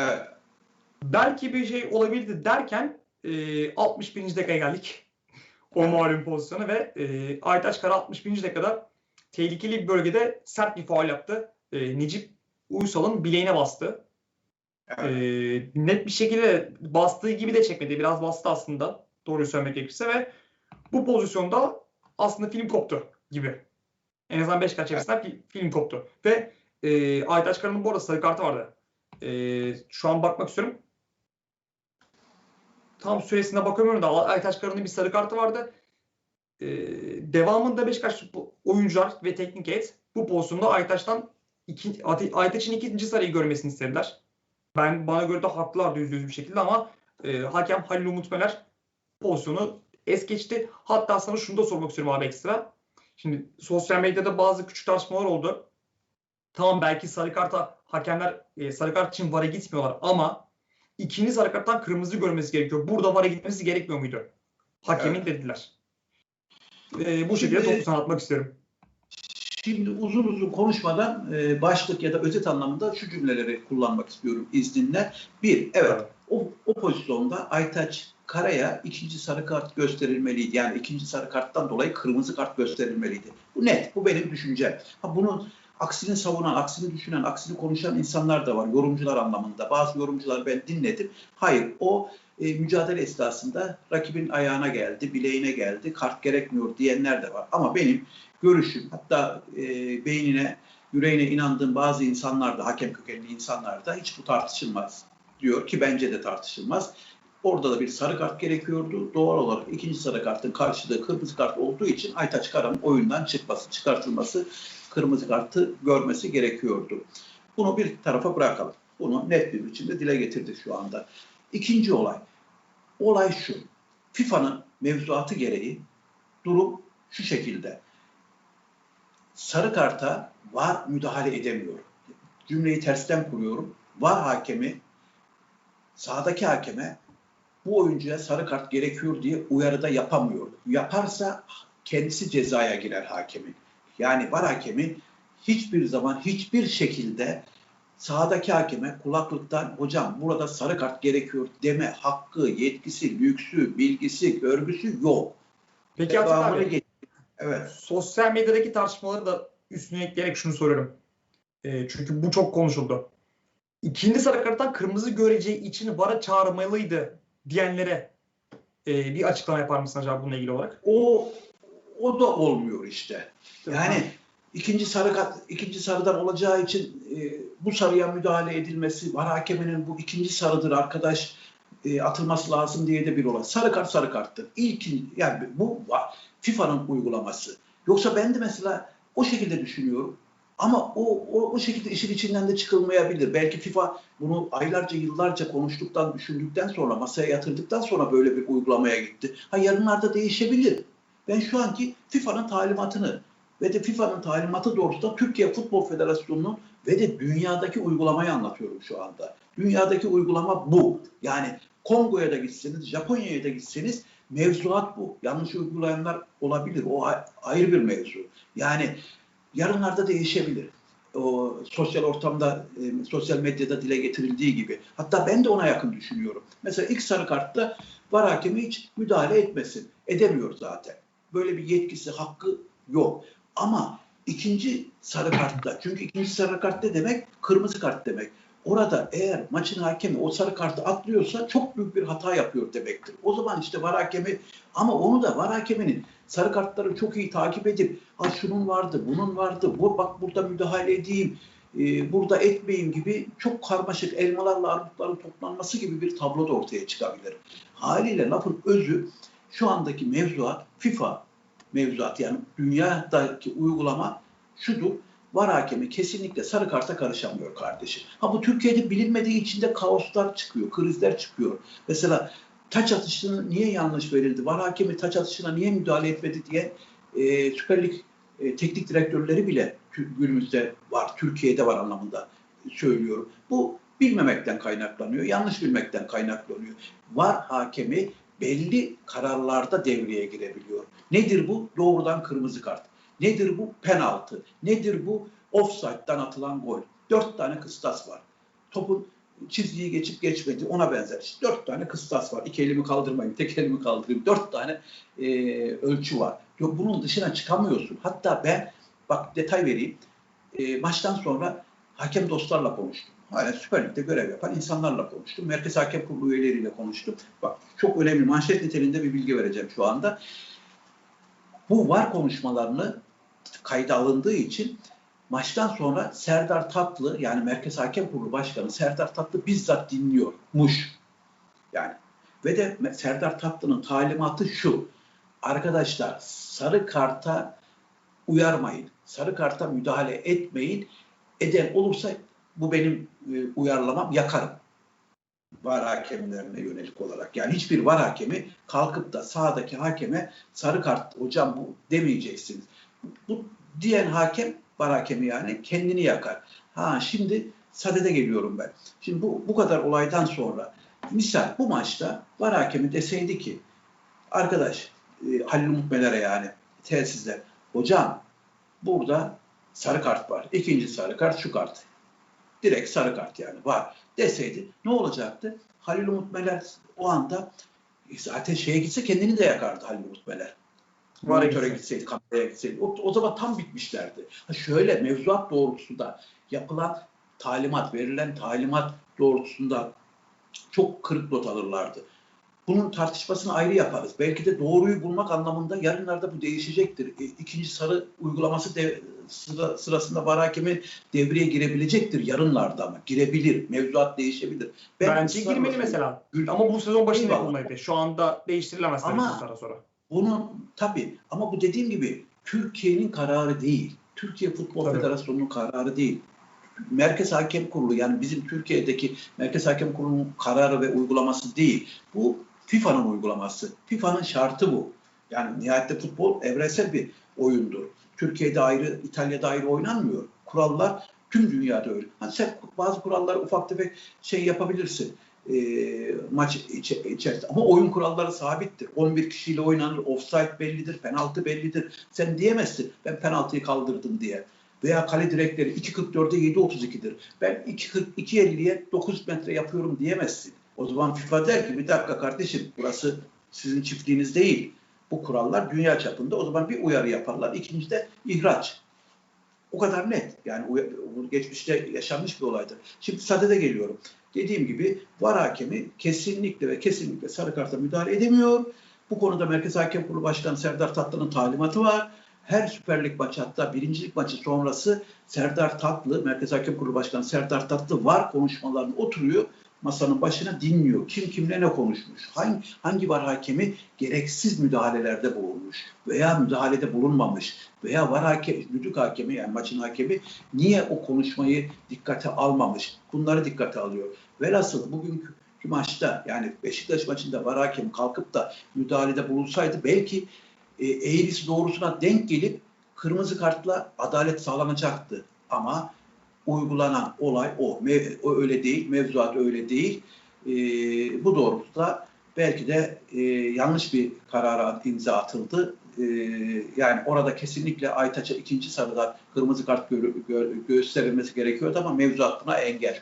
Evet. Belki bir şey olabilirdi derken e, 61. dakikaya geldik. O malum pozisyonu ve e, Aytaç Kara 61. dakikada tehlikeli bir bölgede sert bir faul yaptı. E, Necip Uysal'ın bileğine bastı. evet. E, net bir şekilde bastığı gibi de çekmedi. Biraz bastı aslında. Doğruyu söylemek gerekirse ve bu pozisyonda aslında film koptu gibi. En azından 5 kaç çevresinden fi- film koptu. Ve e, Aytaç Kara'nın bu arada sarı kartı vardı. E, şu an bakmak istiyorum. Tam süresine bakamıyorum da Aytaç Kara'nın bir sarı kartı vardı. E, devamında Beşiktaş oyuncular ve teknik heyet bu pozisyonda Aytaç'tan iki, Aytaç'ın ikinci sarıyı görmesini istediler. Ben bana göre de haklılardı yüzde yüz bir şekilde ama e, hakem Halil Umut Meler pozisyonu es geçti. Hatta sana şunu da sormak istiyorum abi ekstra. Şimdi sosyal medyada bazı küçük tartışmalar oldu. Tamam belki sarı karta hakemler e, sarı kart için VAR'a gitmiyorlar ama ikinci sarı karttan kırmızı görmesi gerekiyor. Burada VAR'a gitmesi gerekmiyor muydu? Hakemin Evet. dediler. E, bu şekilde topu sana atmak istiyorum. Şimdi uzun uzun konuşmadan e, başlık ya da özet anlamında şu cümleleri kullanmak istiyorum izninle. Bir, evet o, o pozisyonda Aytaç Kara'ya ikinci sarı kart gösterilmeliydi. Yani ikinci sarı karttan dolayı kırmızı kart gösterilmeliydi. Bu net. Bu benim düşüncem. Ha bunu aksini savunan, aksini düşünen, aksini konuşan insanlar da var. Yorumcular anlamında. Bazı yorumcular ben dinledim. Hayır o e, mücadele esnasında rakibin ayağına geldi, bileğine geldi, kart gerekmiyor diyenler de var. Ama benim görüşüm hatta e, beynine, yüreğine inandığım bazı insanlar da, hakem kökenli insanlar da hiç bu tartışılmaz diyor ki bence de tartışılmaz. Orada da bir sarı kart gerekiyordu. Doğal olarak ikinci sarı kartın karşılığı kırmızı kart olduğu için Aytaç Kara'nın oyundan çıkması, çıkartılması, kırmızı kartı görmesi gerekiyordu. Bunu bir tarafa bırakalım. Bunu net bir biçimde dile getirdik şu anda. İkinci olay. Olay şu. FIFA'nın mevzuatı gereği durum şu şekilde. Sarı karta var müdahale edemiyor. Cümleyi tersten kuruyorum. Var hakemi sahadaki hakeme bu oyuncuya sarı kart gerekiyor diye uyarıda yapamıyor. Yaparsa kendisi cezaya girer hakemin. Yani var hakemi hiçbir zaman hiçbir şekilde sahadaki hakeme kulaklıktan hocam burada sarı kart gerekiyor deme hakkı, yetkisi, lüksü, bilgisi, görgüsü yok. Peki Devamını abi, geç- Evet. sosyal medyadaki tartışmaları da üstüne ekleyerek şunu soruyorum. E, çünkü bu çok konuşuldu. İkinci sarı karttan kırmızı göreceği için VAR'a çağırmalıydı diyenlere e, bir açıklama yapar mısın acaba bununla ilgili olarak? O o da olmuyor işte. Yani ikinci sarı kat, ikinci sarıdan olacağı için e, bu sarıya müdahale edilmesi, var hakeminin bu ikinci sarıdır arkadaş e, atılması lazım diye de bir olay. Sarı kart sarı karttır. İlk yani bu. FIFA'nın uygulaması. Yoksa ben de mesela o şekilde düşünüyorum. Ama o, o, o şekilde işin içinden de çıkılmayabilir. Belki FIFA bunu aylarca yıllarca konuştuktan, düşündükten sonra, masaya yatırdıktan sonra böyle bir uygulamaya gitti. Ha yarınlarda değişebilir. Ben şu anki FIFA'nın talimatını ve de FIFA'nın talimatı doğrultusunda Türkiye Futbol Federasyonu'nun ve de dünyadaki uygulamayı anlatıyorum şu anda. Dünyadaki uygulama bu. Yani Kongo'ya da gitseniz, Japonya'ya da gitseniz mevzuat bu. Yanlış uygulayanlar olabilir. O ayrı bir mevzu. Yani yarınlarda değişebilir. O sosyal ortamda, e, sosyal medyada dile getirildiği gibi. Hatta ben de ona yakın düşünüyorum. Mesela ilk sarı kartta var hakemi hiç müdahale etmesin. Edemiyor zaten. Böyle bir yetkisi, hakkı yok. Ama ikinci sarı kartta, çünkü ikinci sarı kart ne demek? Kırmızı kart demek. Orada eğer maçın hakemi o sarı kartı atlıyorsa çok büyük bir hata yapıyor demektir. O zaman işte var hakemi ama onu da var hakeminin sarı kartları çok iyi takip edip ha şunun vardı, bunun vardı, bu bak burada müdahale edeyim, e, burada etmeyeyim gibi çok karmaşık elmalarla armutların toplanması gibi bir tablo da ortaya çıkabilir. Haliyle lafın özü şu andaki mevzuat FIFA mevzuat yani dünyadaki uygulama şudur. Var hakemi kesinlikle sarı karta karışamıyor kardeşim. Ha bu Türkiye'de bilinmediği için de kaoslar çıkıyor, krizler çıkıyor. Mesela taç atışını niye yanlış verildi? Var hakemi taç atışına niye müdahale etmedi diye e, Süper Lig e, teknik direktörleri bile günümüzde var, Türkiye'de var anlamında söylüyorum. Bu bilmemekten kaynaklanıyor, yanlış bilmekten kaynaklanıyor. Var hakemi belli kararlarda devreye girebiliyor. Nedir bu? Doğrudan kırmızı kart. Nedir bu? Penaltı. Nedir bu? Offside'dan atılan gol. Dört tane kıstas var. Topun çizgiyi geçip geçmedi ona benzer. İşte dört tane kıstas var. İki elimi kaldırmayayım, tek elimi kaldırayım. Dört tane e, ölçü var. Yok bunun dışına çıkamıyorsun. Hatta ben bak detay vereyim. E, maçtan sonra hakem dostlarla konuştum. Hala Süper Lig'de görev yapan insanlarla konuştum. Merkez Hakem Kurulu üyeleriyle konuştum. Bak çok önemli manşet niteliğinde bir bilgi vereceğim şu anda. Bu var konuşmalarını kayda alındığı için maçtan sonra Serdar Tatlı yani Merkez Hakem Kurulu Başkanı Serdar Tatlı bizzat dinliyormuş. Yani ve de Serdar Tatlı'nın talimatı şu. Arkadaşlar sarı karta uyarmayın. Sarı karta müdahale etmeyin. Eden olursa bu benim e, uyarlamam yakarım. Var hakemlerine yönelik olarak. Yani hiçbir var hakemi kalkıp da sahadaki hakeme sarı kart hocam bu demeyeceksiniz. Bu diyen hakem var hakemi yani kendini yakar. Ha şimdi sadede geliyorum ben. Şimdi bu, bu kadar olaydan sonra misal bu maçta var hakemi deseydi ki arkadaş e, Halil Umut Meler'e yani telsizler hocam burada sarı kart var. İkinci sarı kart şu kart. Direkt sarı kart yani var deseydi ne olacaktı? Halil Umut Meler o anda zaten şeye gitse kendini de yakardı Halil Umut Meler. Var Monitöre gitse. gitseydi, kameraya gitseydi. O, o zaman tam bitmişlerdi. Ha şöyle mevzuat doğrultusunda yapılan talimat, verilen talimat doğrultusunda çok kırık not alırlardı. Bunun tartışmasını ayrı yaparız. Belki de doğruyu bulmak anlamında yarınlarda bu değişecektir. E, İkinci sarı uygulaması de, sıra, sırasında var hakemin devreye girebilecektir yarınlarda ama. Girebilir. Mevzuat değişebilir. Ben Bence girmeli mesela. Ama bu sezon başında yapılmalıydı. Şu anda değiştirilemez Ama- sonra sonra. Bunun tabii ama bu dediğim gibi Türkiye'nin kararı değil. Türkiye Futbol Tabii. Federasyonu'nun kararı değil. Merkez Hakem Kurulu yani bizim Türkiye'deki Merkez Hakem Kurulu'nun kararı ve uygulaması değil. Bu FIFA'nın uygulaması. FIFA'nın şartı bu. Yani nihayette futbol evrensel bir oyundur. Türkiye'de ayrı, İtalya'da ayrı oynanmıyor. Kurallar tüm dünyada öyle. Ha sen bazı kuralları ufak tefek şey yapabilirsin e, maç içe- içerisinde. Ama oyun kuralları sabittir. 11 kişiyle oynanır, offside bellidir, penaltı bellidir. Sen diyemezsin ben penaltıyı kaldırdım diye. Veya kale direkleri 2.44'e 7.32'dir. Ben 2.40 2.50'ye 9 metre yapıyorum diyemezsin. O zaman FIFA der ki bir dakika kardeşim burası sizin çiftliğiniz değil. Bu kurallar dünya çapında. O zaman bir uyarı yaparlar. İkincisi de ihraç. O kadar net. Yani bu geçmişte yaşanmış bir olaydır. Şimdi sadede geliyorum. Dediğim gibi var hakemi kesinlikle ve kesinlikle sarı karta müdahale edemiyor. Bu konuda Merkez Hakem Kurulu Başkanı Serdar Tatlı'nın talimatı var. Her Süper Lig maçı hatta birincilik maçı sonrası Serdar Tatlı, Merkez Hakem Kurulu Başkanı Serdar Tatlı var konuşmalarını oturuyor masanın başına dinliyor. Kim kimle ne konuşmuş? Hangi, hangi var hakemi gereksiz müdahalelerde bulunmuş veya müdahalede bulunmamış veya var hakem, düdük hakemi yani maçın hakemi niye o konuşmayı dikkate almamış? Bunları dikkate alıyor. Velhasıl bugünkü maçta yani Beşiktaş maçında var hakem kalkıp da müdahalede bulunsaydı belki e, eğrisi doğrusuna denk gelip kırmızı kartla adalet sağlanacaktı. Ama uygulanan olay o. Mev- o öyle değil, mevzuat öyle değil. E, bu doğrultuda belki de e, yanlış bir karara imza atıldı. E, yani orada kesinlikle Aytaç'a ikinci sarıda kırmızı kart gö- gö- gösterilmesi gerekiyordu ama mevzuat buna engel.